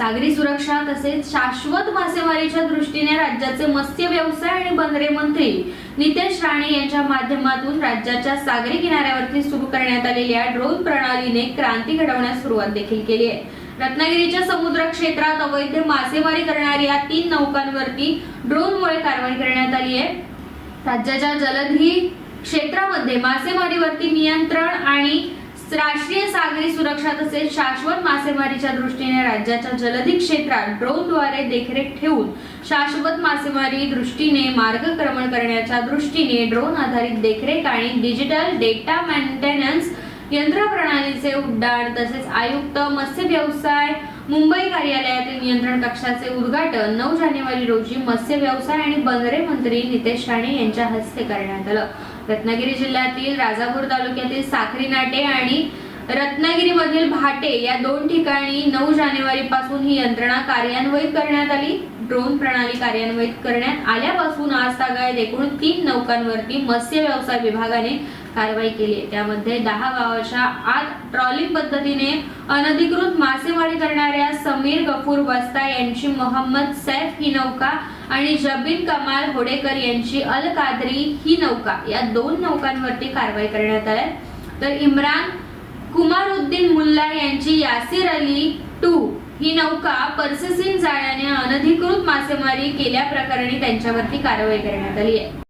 सागरी सुरक्षा तसेच शाश्वत मासेमारीच्या दृष्टीने राज्याचे मत्स्य व्यवसाय आणि बंदरे मंत्री नितेश राणे यांच्या माध्यमातून राज्याच्या सागरी किनाऱ्यावरती सुरू करण्यात आलेल्या ड्रोन प्रणालीने क्रांती घडवण्यास सुरुवात देखील केली आहे. रत्नागिरीच्या समुद्र क्षेत्रात अवैध मासेमारी करणाऱ्या तीन नौकांवरती ड्रोनमुळे कारवाई करण्यात आली आहे. राज्याच्या जलधी क्षेत्रामध्ये मासेमारीवरती नियंत्रण आणि राष्ट्रीय सागरी सुरक्षा तसेच शाश्वत मासेमारीच्या दृष्टीने राज्याच्या जलधी क्षेत्रात ड्रोनद्वारे देखरेख ठेवून शाश्वत मासेमारी दृष्टीने मार्गक्रमण करण्याच्या दृष्टीने ड्रोन आधारित देखरेख आणि डिजिटल डेटा मेंटेनन्स यंत्रप्रणालीचे उड्डाण तसेच आयुक्त मत्स्य व्यवसाय मुंबई कार्यालयातील नियंत्रण कक्षाचे उद्घाटन नऊ जानेवारी रोजी मत्स्य व्यवसाय आणि बंदरे मंत्री नितेश राणे यांच्या हस्ते करण्यात आलं. रत्नागिरी जिल्ह्यातील राजापूर तालुक्यातील साखरी नाटे आणि रत्नागिरीमधील भाटे या दोन ठिकाणी नऊ जानेवारी पासून ही यंत्रणा कार्यान्वित करण्यात आली. ड्रोन प्रणाली कार्यान्वित करण्यात आल्यापासून आज तागायत एकूण तीन नौकांवरती मत्स्य व्यवसाय विभागाने कारवाई केली आहे. त्यामध्ये दहा गावाच्या आत ट्रॉलिंग पद्धतीने अनधिकृत मासेमारी करणाऱ्या समीर गफूर वस्ता यांची मोहम्मद सैफ ही नौका आणि जबीन कमाल होडेकर यांची अल कादरी ही नौका या दोन नौकांवरती कारवाई करण्यात आल्या आहे. तर इम्रान कुमारुद्दीन मुल्ला यांची यासिर अली टू ही नौका पर्सिसिन जाळ्याने अनधिकृत मासेमारी केल्या प्रकरणी त्यांच्यावरती कारवाई करण्यात आली आहे